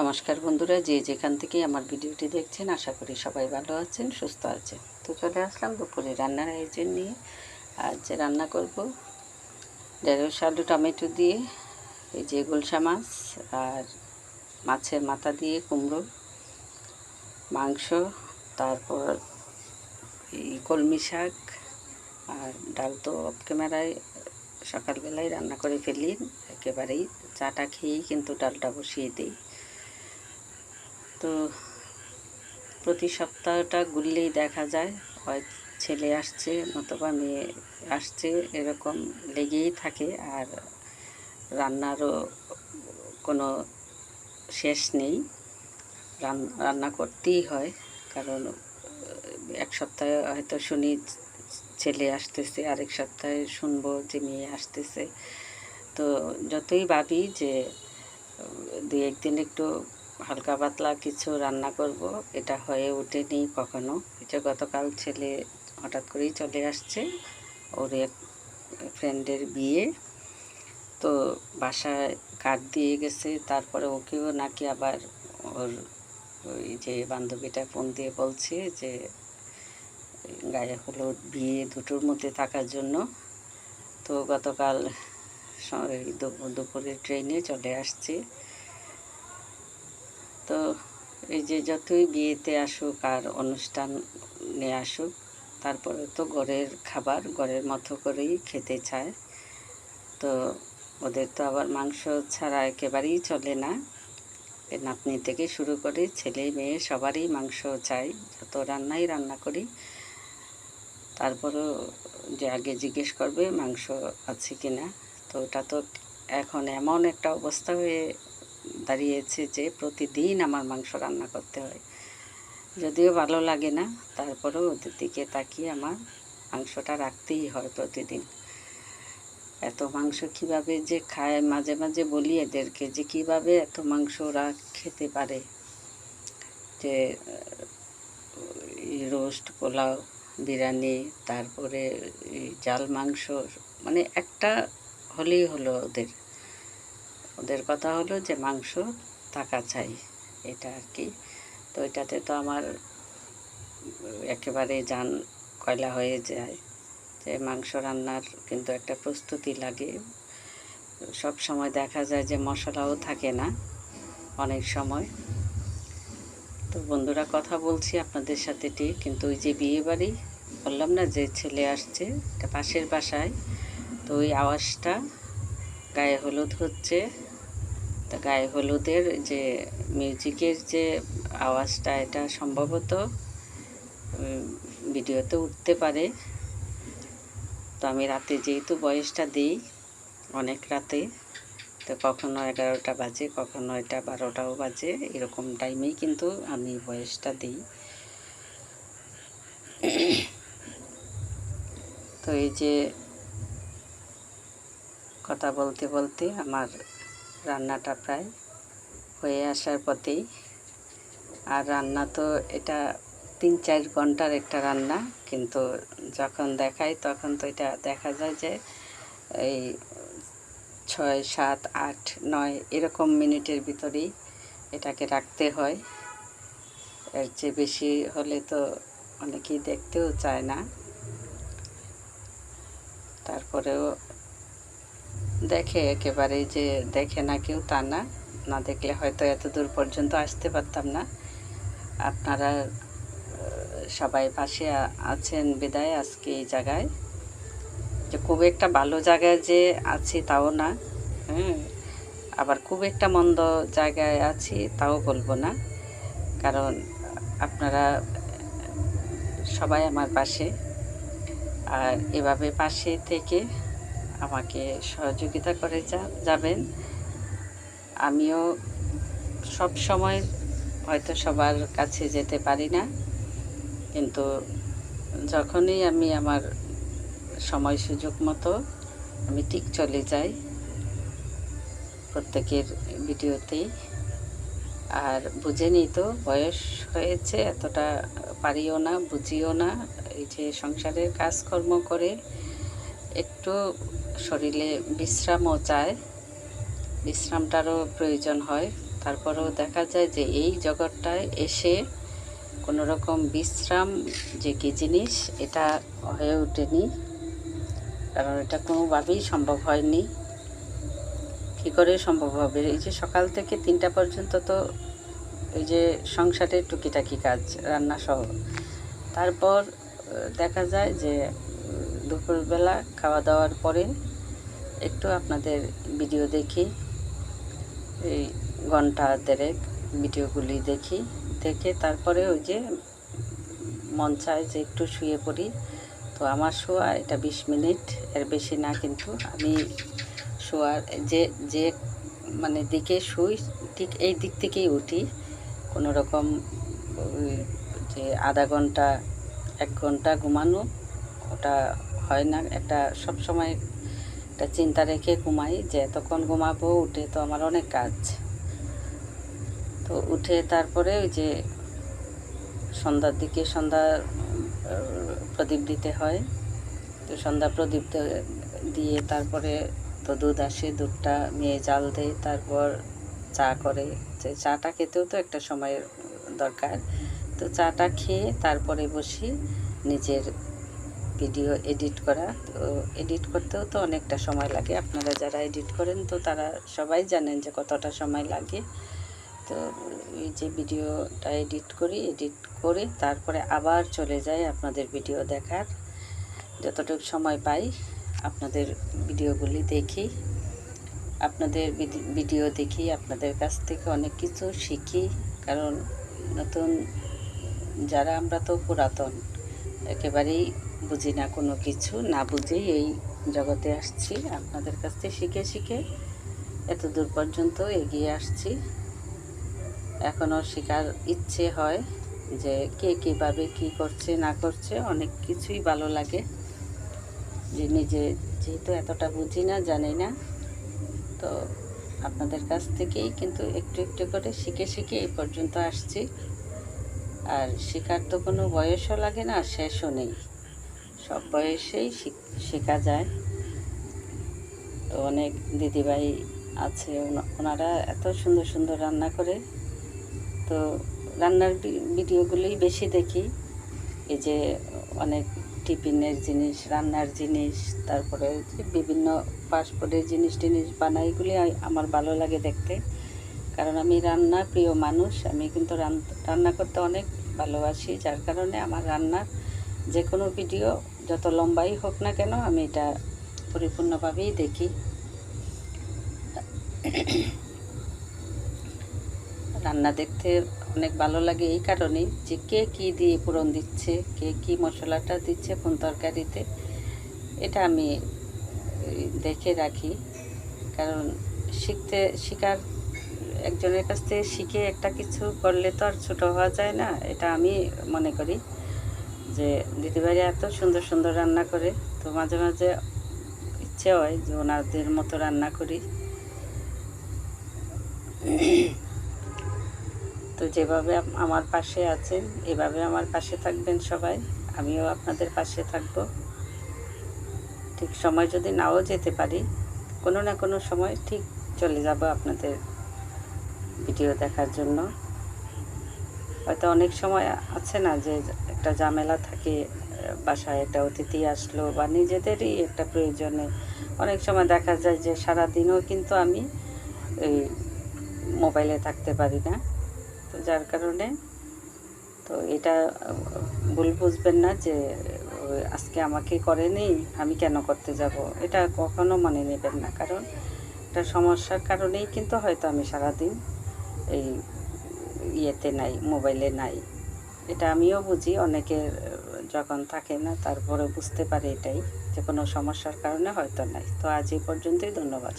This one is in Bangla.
নমস্কার বন্ধুরা, যে যেখান থেকে আমার ভিডিওটি দেখছেন, আশা করি সবাই ভালো আছেন, সুস্থ আছেন। তো চলে আসলাম দুপুরে রান্নার আয়োজন নিয়ে। আজ রান্না করব ঢেঁড়স, আলু, টমেটো দিয়ে, এই যে গোলসা মাছ আর মাছের মাথা দিয়ে কুমড়ো, মাংস, তারপর এই কলমি শাক আর ডাল তো অফ ক্যামেরায় সকালবেলায় রান্না করে ফেলি। একেবারেই চাটা খেয়েই কিন্তু ডালটা বসিয়ে দিই। তো প্রতি সপ্তাহটা ঘুরলেই দেখা যায়। হয় ছেলে আসছে নতুবা মেয়ে আসছে, এরকম লেগেই থাকে। আর রান্নারও কোনো শেষ নেই। রান- রান্না করতেই হয়। কারণ এক সপ্তাহে হয়তো শুনি ছেলে আসতেছে, আরেক সপ্তাহে শুনব যে মেয়ে আসতেছে। তো যতই ভাবি যে দু একদিন একটু হালকা পাতলা কিছু রান্না করব। এটা হয়ে ওঠেনি কখনো। এটা গতকাল ছেলে হঠাৎ করেই চলে আসছে ওর এক ফ্রেন্ডের বিয়ে। তো বাসায় কার্ড দিয়ে গেছে, তারপরে ওকেও নাকি আবার ওর ওই যে বান্ধবীটা ফোন দিয়ে বলছে যে, গায়ে হলুদ, বিয়ে দুটোর মধ্যে থাকার জন্য। তো গতকাল দুপুরে ট্রেনে চলে আসছে। তো এই যে যতই বিয়েতে আসুক আর অনুষ্ঠানে আসুক, তারপরে তো ঘরের খাবার ঘরের মতো করেই খেতে চায়। তো ওদের তো আবার মাংস ছাড়া একেবারেই চলে না। নাতনি থেকে শুরু করে ছেলে মেয়ে সবারই মাংস চাই, যত রান্নাই রান্না করি। তারপরেও যে আগে জিজ্ঞেস করবে মাংস আছে কি না তো ওটা তো এখন এমন একটা অবস্থা হয়ে দাঁড়িয়েছে যে প্রতিদিন আমার মাংস রান্না করতে হয়। যদিও ভালো লাগে না, তারপরেও ওদের দিকে তাকিয়ে আমার মাংসটা রাখতেই হয় প্রতিদিন। এত মাংস কীভাবে যে খায়, মাঝে মাঝে বলি এদেরকে যে কীভাবে এত মাংস ওরা খেতে পারে? যে রোস্ট, পোলাও, বিরিয়ানি, তারপরে জাল মাংস মানে একটা হলেই হলো ওদের। ওদের কথা হলো যে মাংস থাকা চাই, এটা আর কি। তো এটাতে তো আমার একেবারে যান কয়লা হয়ে যায় যে মাংস রান্নার কিন্তু একটা প্রস্তুতি লাগে। সব সময় দেখা যায় যে মশলাও থাকে না অনেক সময়। তো বন্ধুরা কথা বলছি আপনাদের সাথে ঠিক কিন্তু ওই যে বিয়ে বাড়ি বললাম না যে ছেলে আসছে, এটা পাশের বাসায়, তো ওই আওয়াজটা গায়ে হলুদ হচ্ছে। তা গায়ে হলুদের যে মিউজিকের যে আওয়াজটা, এটা সম্ভবত ভিডিওতে উঠতে পারে। তো আমি রাতে যেহেতু বয়সটা দিই, অনেক রাতে, তো কখনো এগারোটা বাজে, কখনো এটা বারোটাও বাজে, এরকম টাইমেই কিন্তু আমি বয়সটা দিই। তো এই যে কথা বলতে বলতে আমার রান্নাটা প্রায় হয়ে আসার পথেই। আর রান্না তো এটা তিন চার ঘণ্টার একটা রান্না, কিন্তু যখন দেখাই তখন তো এটা দেখা যায় যে এই ছয়, সাত, আট, নয় এরকম মিনিটের ভিতরেই এটাকে রাখতে হয়। এর চেয়ে বেশি হলে তো অনেকেই দেখতেও চায় না। তারপরেও দেখে একেবারে যে দেখে না কেউ তা না। না দেখলে হয়তো এত দূর পর্যন্ত আসতে পারতাম না। আপনারা সবাই পাশে আছেন বিদায় আজকে এই জায়গায়। যে খুব একটা ভালো জায়গায় যে আছি তাও না হ্যাঁ আবার খুব একটা মন্দ জায়গায় আছি তাও বলব না। কারণ আপনারা সবাই আমার পাশে। আর এভাবে পাশে থেকে আমাকে সহযোগিতা করে যাবেন। আমিও সব সময় হয়তো সবার কাছে যেতে পারি না। কিন্তু যখনই আমি আমার সময় সুযোগ মতো আমি ঠিক চলে যাই প্রত্যেকের ভিডিওতেই। আর বুঝে নিই তো, বয়স হয়েছে, এতটা পারিও না, বুঝিও না, এই যে সংসারের কাজকর্ম করে একটু শরীরে বিশ্রামও চায়। বিশ্রামটারও প্রয়োজন হয়। তারপরেও দেখা যায় যে এই জগৎটায় এসে কোনো রকম বিশ্রাম যে কী জিনিস, এটা হয়ে ওঠেনি। কারণ এটা কোনোভাবেই সম্ভব হয়নি। কী করে সম্ভব হবে? এই যে সকাল থেকে তিনটা পর্যন্ত তো এই যে সংসারের টুকিটাকি কাজ রান্না সহ তারপর দেখা যায় যে দুপুরবেলা খাওয়া দাওয়ার পরে একটু আপনাদের ভিডিও দেখি। এই ঘণ্টা দেড়েক ভিডিওগুলি দেখি, দেখে তারপরে ওই যে মন চায় যে একটু শুয়ে পড়ি। তো আমার শোয়া এটা বিশ মিনিট, এর বেশি না কিন্তু আমি শোয়ার যে যে মানে দিকে শুই ঠিক এই দিক থেকেই উঠি। কোনো রকম যে আধা ঘণ্টা, এক ঘণ্টা ঘুমানো ওটা হয় না। একটা সব সময় একটা চিন্তা রেখে ঘুমাই যে এতক্ষণ ঘুমাবো, উঠে তো আমার অনেক কাজ। তো উঠে তারপরে ওই যে সন্ধ্যার দিকে সন্ধ্যা প্রদীপ দিতে হয়। তো সন্ধ্যা প্রদীপ দিয়ে তারপরে তো দুধ আসে, দুধটা মেয়ে জাল দেয় তারপর চা করে। যে চাটা খেতেও তো একটা সময়ের দরকার। তো চাটা খেয়ে তারপরে বসি নিজের ভিডিও এডিট করা, তো এডিট করতেও তো অনেকটা সময় লাগে। আপনারা যারা এডিট করেন, তো তারা সবাই জানেন যে কতটা সময় লাগে। তো এই যে ভিডিওটা এডিট করি, এডিট করে তারপরে আবার চলে যাই আপনাদের ভিডিও দেখার। যতটুকু সময় পাই আপনাদের ভিডিওগুলি দেখি। আপনাদের ভিডি- ভিডিও দেখি, আপনাদের কাছ থেকে অনেক কিছু শিখি। কারণ নতুন, যারা আমরা তো পুরাতন একেবারেই বুঝি না কোনো কিছু, না বুঝেই এই জগতে আসছি। আপনাদের কাছ থেকে শিখে শিখে এত দূর পর্যন্ত এগিয়ে আসছি। এখনও শেখার ইচ্ছে হয় যে কে কীভাবে কী করছে, না করছে, অনেক কিছুই ভালো লাগে। যে নিজে যেহেতু এতটা বুঝি না, জানি না, তো আপনাদের কাছ থেকেই কিন্তু একটু একটু করে শিখে শিখে এই পর্যন্ত আসছি। আর শেখার তো কোনো বয়সও লাগে না, শেষও নেই। সব বয়সেই শিখ- যায়। তো অনেক দিদিভাই আছে ওনারা এত সুন্দর সুন্দর রান্না করে। তো রান্নার ভিডিওগুলোই বেশি দেখি। এই যে অনেক টিফিনের জিনিস, রান্নার জিনিস, তারপরে বিভিন্ন ফাস্টফুডের জিনিস টিনিস বানাইগুলি আমার ভালো লাগে দেখতে। কারণ আমি রান্না প্রিয় মানুষ। আমি কিন্তু রান- রান্না করতে অনেক ভালোবাসি, যার কারণে আমার রান্নার যে কোনো ভিডিও যত লম্বাই হোক না কেন আমি এটা পরিপূর্ণভাবেই দেখি। রান্না দেখতে অনেক ভালো লাগে এই কারণেই যে কে কী দিয়ে পূরণ দিচ্ছে, কে কী মশলাটা দিচ্ছে কোন তরকারিতে, এটা আমি দেখে রাখি। কারণ শিখতে, শিকার একজনের কাছ থেকে শিখে একটা কিছু করলে তো আর ছোটো হওয়া যায় না, এটা আমি মনে করি। যে দিদিভাইরা এত সুন্দর সুন্দর রান্না করে, তো মাঝে মাঝে ইচ্ছে হয় যে ওনাদের মতো রান্না করি। তো যেভাবে আম- আমার পাশে আছেন, এভাবে আমার পাশে থাকবেন সবাই, আমিও আপনাদের পাশে থাকব। ঠিক সময় যদি নাও যেতে পারি, কোনো না কোনো সময় ঠিক চলে যাব আপনাদের ভিডিও দেখার জন্য। হয়তো অনেক সময় আছে না যে একটা ঝামেলা থাকে বাসায় একটা অতিথি আসলো বা নিজেদেরই একটা প্রয়োজনে। অনেক সময় দেখা যায় যে সারা দিনও কিন্তু আমি এই মোবাইলে থাকতে পারি না। তো যার কারণে তো এটা ভুল বুঝবেন না যে আজকে আমাকে করেনি, আমি কেন করতে যাব? এটা কখনো মনে নেবেন না। কারণ একটা সমস্যার কারণেই কিন্তু হয়তো আমি সারাদিন এই ইয়েতে নাই, মোবাইলে নাই। এটা আমিও বুঝি, অনেকের, যখন থাকে না তারপরে বুঝতে পারে এটাই যে কোনো সমস্যার কারণে হয়তো নাই। তো আজ এই পর্যন্তই, ধন্যবাদ।